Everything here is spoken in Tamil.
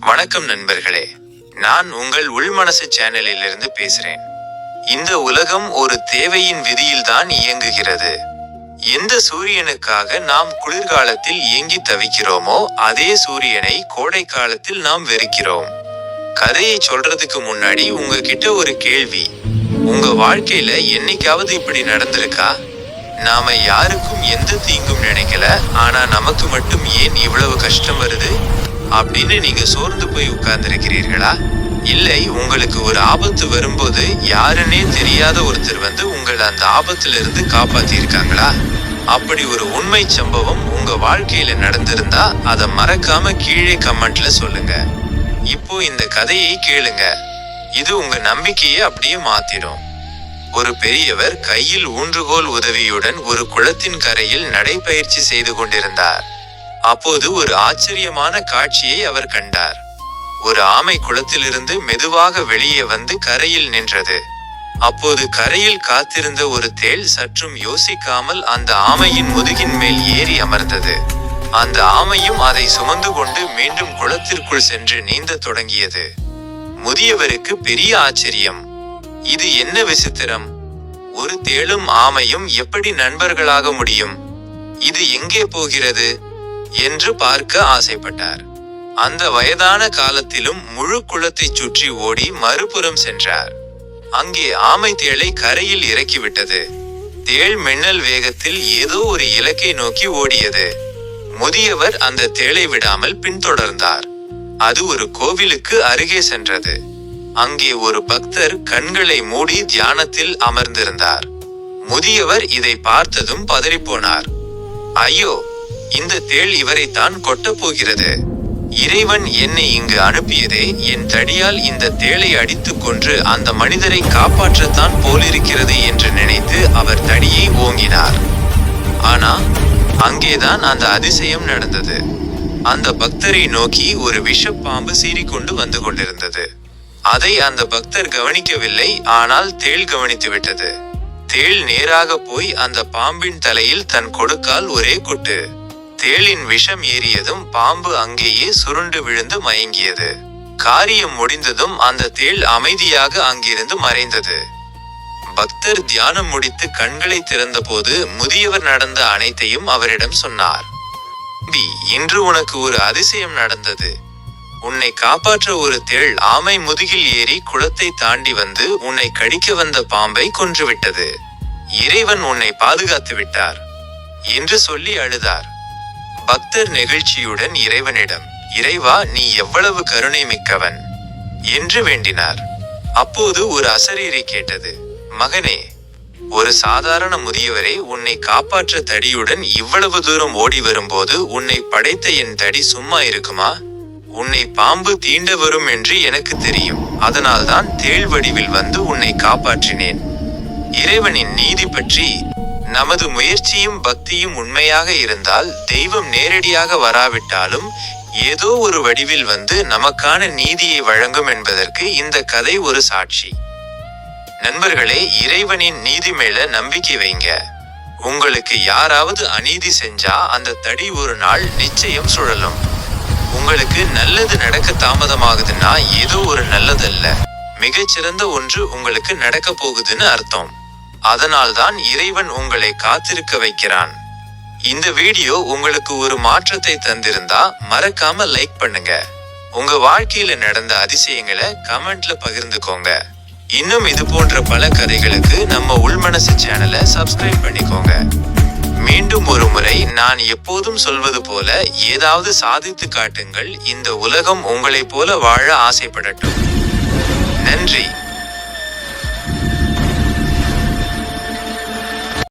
வணக்கம் நண்பர்களே. நான் உங்கள் உள்மனசு சேனலில் இருந்து பேசுறேன். இந்த உலகம் ஒரு தேவையின் விதியில்தான் இயங்குகிறது. எந்த சூரியனுக்காக நாம் குளிர்காலத்தில் இயங்கி தவிக்கிறோமோ அதே சூரியனை கோடை காலத்தில் நாம் வெறுக்கிறோம். கதையை சொல்றதுக்கு முன்னாடி உங்ககிட்ட ஒரு கேள்வி. உங்க வாழ்க்கையில என்னைக்காவது இப்படி நடந்திருக்கா? நாம யாருக்கும் எந்த தீங்கும் நினைக்கல ஆனா நமக்கு மட்டும் ஏன் இவ்வளவு கஷ்டம் வருது? அப்படின்னு நீங்க சோர்ந்து போய் உட்கார்ந்திருக்கிறீர்களா? இல்லை உங்களுக்கு ஒரு ஆபத்து வரும்போது யாருன்னே தெரியாத ஒருத்தர் வந்து உங்களை அந்த ஆபத்துல இருந்து காப்பாத்திருக்காங்களா அப்படி ஒரு உண்மை சம்பவம் உங்க வாழ்க்கையில நடந்திருந்தா அதை மறக்காம கீழே கமெண்ட்ல சொல்லுங்க. இப்போ இந்த கதையை கேளுங்க. இது உங்க நம்பிக்கையை அப்படியே மாத்திரும். ஒரு பெரியவர் கையில் ஊன்றுகோல் உதவியுடன் ஒரு குளத்தின் கரையில் நடைபயிற்சி செய்து கொண்டிருந்தார். அப்போது ஒரு ஆச்சரியமான காட்சியை அவர் கண்டார். ஒரு ஆமை குளத்திலிருந்து மெதுவாக வெளியே வந்து கரையில் நின்றது. அப்போது கரையில் காத்திருந்த ஒரு தேள் சற்றும் யோசிக்காமல் அந்த ஆமையின் முதுகின் மேல் ஏறி அமர்ந்தது. அந்த ஆமையும் அதை சுமந்து கொண்டு மீண்டும் குளத்திற்குள் சென்று நீந்தத் தொடங்கியது. முதியவருக்கு பெரிய ஆச்சரியம். இது என்ன விசித்திரம்? ஒரு தேளும் ஆமையும் எப்படி நண்பர்களாக முடியும்? இது எங்கே போகிறது? என்று பார்க்க ஆசைப்பட்டார். அந்த வயதான காலத்திலும் முழு குளத்தைச் சுற்றி ஓடி மறுபுறம் சென்றார். அங்கே ஆமை தேளை கரையில் இறக்கிவிட்டது. தேள் மின்னல் வேகத்தில் ஏதோ ஒரு இலக்கை நோக்கி ஓடியது. முதியவர் அந்த தேளை விடாமல் பின்தொடர்ந்தார். அது ஒரு கோவிலுக்கு அருகே சென்றது. அங்கே ஒரு பக்தர் கண்களை மூடி தியானத்தில் அமர்ந்திருந்தார். முதியவர் இதை பார்த்ததும் பதறிப்போனார். ஐயோ இந்த தேள் இவரைத்தான் கொட்டப் போகிறது இறைவன் என்னை இங்கு அனுப்பியதே என் தடியால் இந்த தேளை அடித்துக் கொன்று அந்த மனிதரை காப்பாற்றத்தான் போலிருக்கிறது என்று நினைத்து அவர் தடியை ஓங்கினார். ஆனா அங்கேதான் அந்த அதிசயம் நடந்தது. அந்த பக்தரை நோக்கி ஒரு விஷப்பாம்பு சீறிக்கொண்டு வந்து கொண்டிருந்தது. அதை அந்த பக்தர் கவனிக்கவில்லை ஆனால் தேள் கவனித்து விட்டது. தேள் நேராக போய் அந்த பாம்பின் தலையில் தன் கொடுக்கால் ஒரே கொட்டு. தேளின் விஷம் ஏறியதும் பாம்பு அங்கேயே சுருண்டு விழுந்து மயங்கியது. காரியம் முடிந்ததும் அந்த தேள் அமைதியாக அங்கிருந்து மறைந்தது. பக்தர் தியானம் முடித்து கண்களை திறந்தபோது முதியவர் நடந்த அனைத்தையும் அவரிடம் சொன்னார். பி இன்று உனக்கு ஒரு அதிசயம் நடந்தது. உன்னை காப்பாற்ற ஒரு தேள் ஆமை முதுகில் ஏறி குளத்தை தாண்டி வந்து உன்னை கடிக்க வந்த பாம்பை கொன்றுவிட்டது. இறைவன் உன்னை பாதுகாத்து விட்டார் என்று சொல்லி அழுதார். பக்தர் நெகிழ்ச்சியுடன் இறைவனிடம் இறைவா நீ எவ்வளவு கருணை மிக்கவன்? என்று வேண்டினார். அப்போது ஒரு அசரீரி கேட்டது மகனே ஒரு சாதாரண முதியவரே உன்னை காப்பாற்ற தடியுடன் இவ்வளவு தூரம் ஓடி வரும்போது உன்னை படைத்த என் தடி சும்மா இருக்குமா? உன்னை பாம்பு தீண்ட வரும் என்று எனக்கு தெரியும். அதனால்தான் தேள் வடிவில் வந்து உன்னை காப்பாற்றினேன். இறைவனின் நீதி பற்றி நமது முயற்சியும் பக்தியும் உண்மையாக இருந்தால் தெய்வம் நேரடியாக வராவிட்டாலும் ஏதோ ஒரு வடிவில் வந்து நமக்கான நீதியை வழங்கும் என்பதற்கு இந்த கதை ஒரு சாட்சி. நண்பர்களே இறைவனின் நீதி மேல நம்பிக்கை வைங்க. உங்களுக்கு யாராவது அநீதி செஞ்சா அந்த தடி ஒரு நாள் நிச்சயம் சுழலும். உங்களுக்கு நல்லது நடக்க தாமதமாகுதுன்னா ஏதோ ஒரு நல்லதல்ல. மிகச்சிறந்த ஒன்று உங்களுக்கு நடக்க போகுதுன்னு அர்த்தம். அதனால்தான் இறைவன் உங்களை காத்திருக்க வைக்கிறான். இந்த வீடியோ உங்களுக்கு ஒரு மாற்றத்தை தந்திருந்தா மறக்காம லைக் பண்ணுங்க. உங்க வாழ்க்கையில நடந்த அதிசயங்களை கமெண்ட்ல பகிர்ந்துக்கோங்க. இன்னும் இது போன்ற பல கதைகளுக்கு நம்ம உள்மனசு சேனலை சப்ஸ்கிரைப் பண்ணிக்கோங்க. மீண்டும் ஒரு முறை நான் எப்போதும் சொல்வது போல ஏதாவது சாதித்து காட்டுங்கள். இந்த உலகம் உங்களைப் போல வாழ ஆசைப்படட்டும். நன்றி.